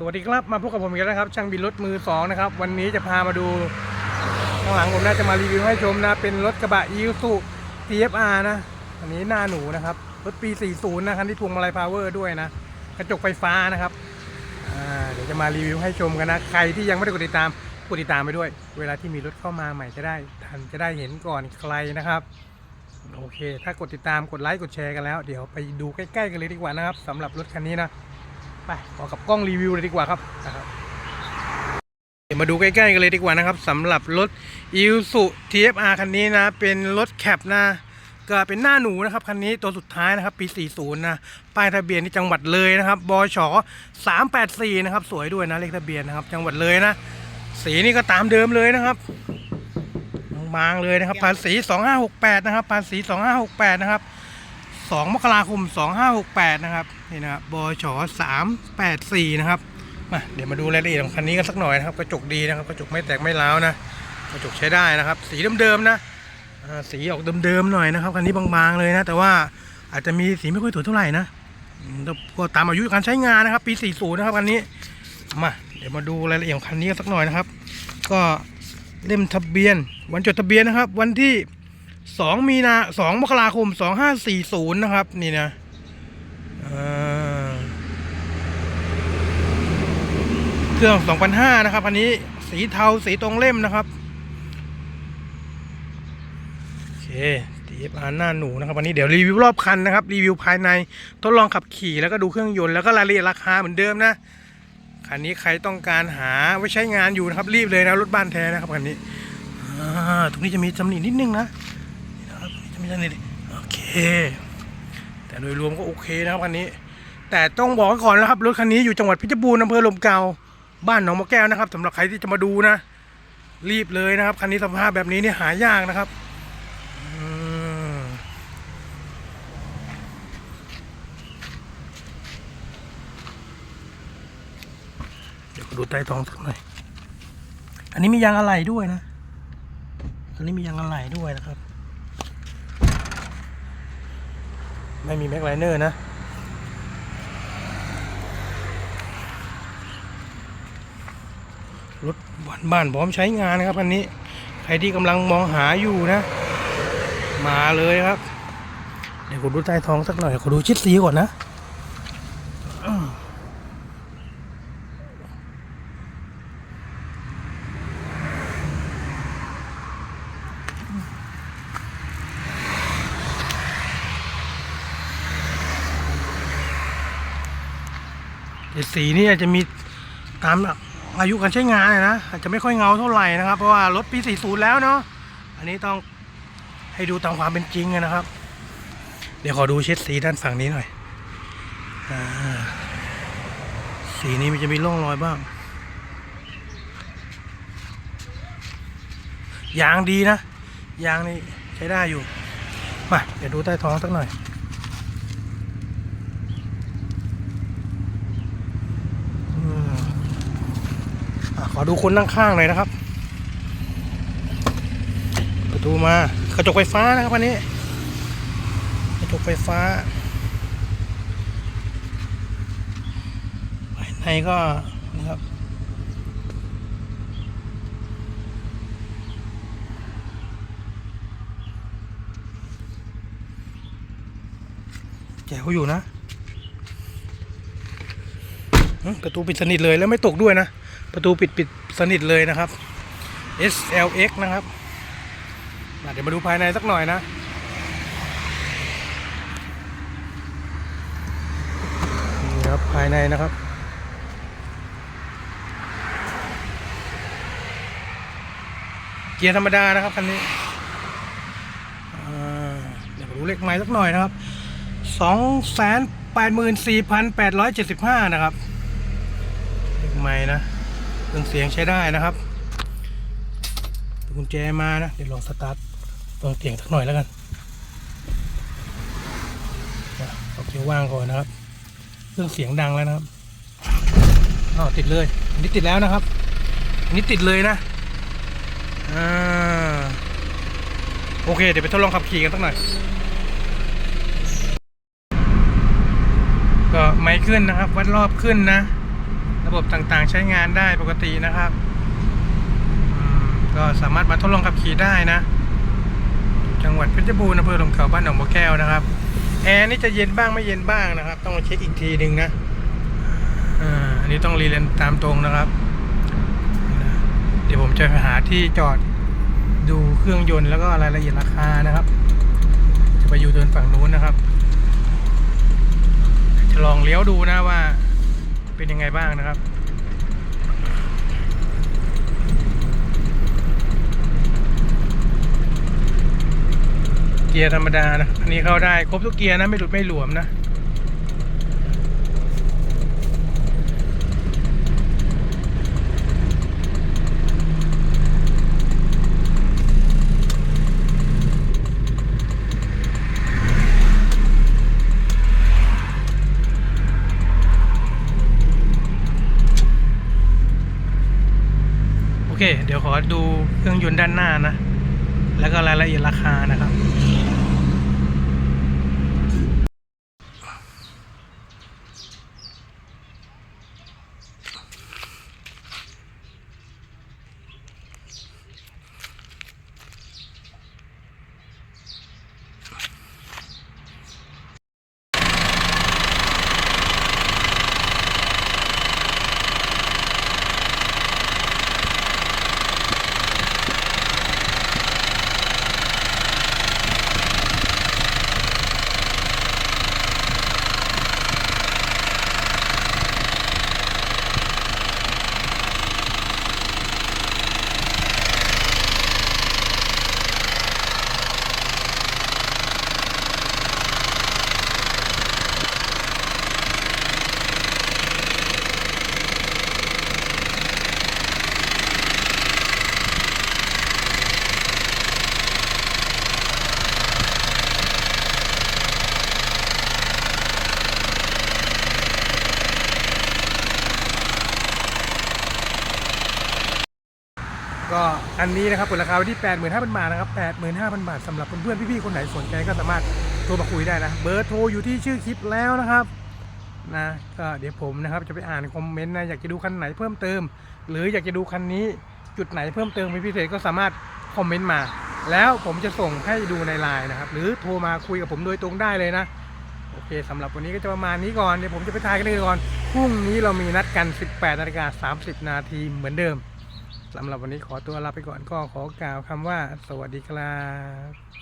สวัสดีครับมาพบกับผมอีกแล้วนะครับช่างบินรถมือสองนะครับวันนี้จะพามาดูข้างหลังผมน่าจะมารีวิวให้ชมนะเป็นรถกระบะยูสุ TFR นะอันนี้หน้าหนูนะครับรถปี 40 นะคันที่พวงมาลัยพาวเวอร์ด้วยนะกระจกไฟฟ้านะครับเดี๋ยวจะมารีวิวให้ชมกันนะใครที่ยังไม่ได้กดติดตามกดติดตามไปด้วย เวลาที่มีรถเข้ามาใหม่จะได้ทันจะได้เห็นก่อนใครนะครับโอเค ถ้ากดติดตามกดไลค์กดแชร์กันแล้ว เดี๋ยวไปดูใกล้ๆกันเลยดีกว่านะครับสำหรับรถคันนี้นะ ไปขอกับกล้องรีวิวเลยดีกว่าครับนะครับมาดูใกล้ๆกันเลยดีกว่านะครับสำหรับรถ i s u TFR คันนี้นะ เป็นรถแคปนะก็เป็นหน้าหนูนะครับคันนี้ตัวสุดท้ายนะครับ ปี 40 นะ ป้ายทะเบียนที่จังหวัดเลยนะครับบช384 นะครับ สวยด้วยนะเลขทะเบียนนะครับ จังหวัดเลยนะ สีนี่ก็ตามเดิมเลยนะครับบางๆเลยนะครับภาษี 2568 นะครับภาษี 2568 นะครับ 2 มกราคม 2568 นะครับนี่นะครับบช384 นะครับมาเดี๋ยวมาดูรายละเอียดของคันนี้กันสักหน่อยนะครับกระจกดีนะครับกระจกไม่แตกไม่ร้าวนะกระจกใช้ได้นะครับ สีเดิมๆนะสีออกเดิมๆหน่อยนะครับคันนี้บางๆเลยนะ แต่ว่าอาจจะมีสีไม่ค่อยสวยเท่าไหร่นะก็ตามอายุการใช้งานนะครับ ปี 40 นะครับคันนี้มาเดี๋ยวมาดูรายละเอียดของคันนี้กันสักหน่อยนะครับ ก็เล่มทะเบียน วันจดทะเบียนนะครับ วันที่ 2มีนา2มกราคม2540นะครับ นี่นะเครื่อง2,500นะครับ อันนี้สีเทาสีตรงเล่มนะครับ โอเค TFR หน้าหนูนะครับ วันนี้เดี๋ยวรีวิวรอบคันนะครับ รีวิวภายในทดลองขับขี่แล้วก็ดูเครื่องยนต์แล้วก็รายละเอียดราคาเหมือนเดิมนะคันนี้ใครต้องการหาไว้ใช้งานอยู่นะครับ รีบเลยนะรถบ้านแท้นะครับคันนี้ตรงนี้จะมีตำหนินิดนึงนะ ไม่ใช่นี่ดิโอเค แต่โดยรวมก็โอเคนะครับคันนี้ แต่ต้องบอกก่อนนะครับรถคันนี้อยู่จังหวัดเพชรบูรณ์อำเภอลมเก่าบ้านหนองมะแก้วนะครับสำหรับใครที่จะมาดูนะ รีบเลยนะครับคันนี้สภาพแบบนี้นี่หายากนะครับเดี๋ยวดูใต้ท้องสักหน่อยอันนี้มียางอะไหล่ด้วยนะ อันนี้มียางอะไหล่ด้วยนะครับ ไม่มีแม็กไลเนอร์นะ รถบ้านๆพร้อมใช้งานนะครับอันนี้ ใครที่กำลังมองหาอยู่นะ มาเลยครับ เดี๋ยวผมดูใต้ท้องสักหน่อยขอดูชิดสีก่อนนะ สีนี่อาจจะมีตามอายุการใช้งานนะอาจจะไม่ค่อยเงาเท่าไหร่นะครับ เพราะว่ารถปี 40 แล้วเนาะอันนี้ต้องให้ดูตามความเป็นจริงนะครับ เดี๋ยวขอดูเช็ดสีด้านฝั่งนี้หน่อยอสีนี้มันจะมีร่องรอยบ้างยางดีนะยางนี่ใช้ได้อยู่มาเดี๋ยวดูใต้ท้องสักหน่อย อืมอะ ขอดูคนนั่งข้างหน่อยนะครับ ประตูมากระจกไฟฟ้านะครับอันนี้ กระจกไฟฟ้าภายในก็นะครับแจ๋วอยู่นะประตูปิดสนิทเลยแล้วไม่ตกด้วยนะ ประตูปิดปิดสนิทเลยนะครับ SLX นะครับเดี๋ยวมาดูภายในสักหน่อยนะนี่ครับภายในนะครับเกียร์ธรรมดานะครับคันนี้เดี๋ยวมาดูเลขไม้สักหน่อยนะครับสองแสนแปดหมื่นสี่พันแปดร้อยเจ็ดสิบห้านะครับเลขไม้นะ เครื่องเสียงใช้ได้นะครับกุญแจมานะ เดี๋ยวลองสตาร์ทลองเสียงสักหน่อยแล้วกันเอาเกียร์ว่างก่อนนะครับ เครื่องเสียงดังแล้วนะครับอ้าวติดเลยอันนี้ติดแล้วนะครับอันนี้ติดเลยนะอ่าโอเค เดี๋ยวไปทดลองขับขี่กันสักหน่อย ก็ไม่ขึ้นนะครับ วัดรอบขึ้นนะ ระบบต่างๆใช้งานได้ปกตินะครับก็สามารถมาทดลองขับขี่ได้นะจังหวัดเพชรบูรณ์อำเภอหลมเขาบ้านหนองบัวแก้วนะครับแอร์นี่จะเย็นบ้างไม่เย็นบ้างนะครับ ต้องมาเช็คอีกทีหนึ่งนะอ่าอันนี้ต้องรีเลนตามตรงนะครับ เดี๋ยวผมจะไปหาที่จอดดูเครื่องยนต์แล้วก็รายละเอียดราคานะครับ จะไปอยู่เดินฝั่งนู้นนะครับ จะลองเลี้ยวดูนะว่า เป็นยังไงบ้างนะครับ เกียร์ธรรมดานะ อันนี้เข้าได้ครบทุกเกียร์นะ ไม่หลุดไม่หลวมนะ เค เดี๋ยวขอดูเครื่องยนต์ด้านหน้านะ แล้วก็รายละเอียดราคานะครับ ก็อันนี้นะครับเปิดราคาไว้ที่ 85,000 บาทนะครับ 85,000 บาทสำหรับเพื่อนๆพี่ๆคนไหนสนใจก็สามารถโทรมาคุยได้นะ เบอร์โทรอยู่ที่ชื่อคลิปแล้วนะครับนะก็เดี๋ยวผมนะครับจะไปอ่านคอมเมนต์นะอยากจะดูคันไหนเพิ่มเติม หรืออยากจะดูคันนี้จุดไหนเพิ่มเติมเป็นพิเศษก็สามารถคอมเมนต์มา แล้วผมจะส่งให้ดูในไลน์นะครับ หรือโทรมาคุยกับผมโดยตรงได้เลยนะโอเคสำหรับวันนี้ก็จะประมาณนี้ก่อนเดี๋ยวผมจะไปทายกันเลยก่อนพรุ่งนี้เรามีนัดกัน 18นาฬิกา30 นาทีเหมือนเดิม สำหรับวันนี้ขอตัวลาไปก่อนก็ขอกล่าวคำว่าสวัสดีครับ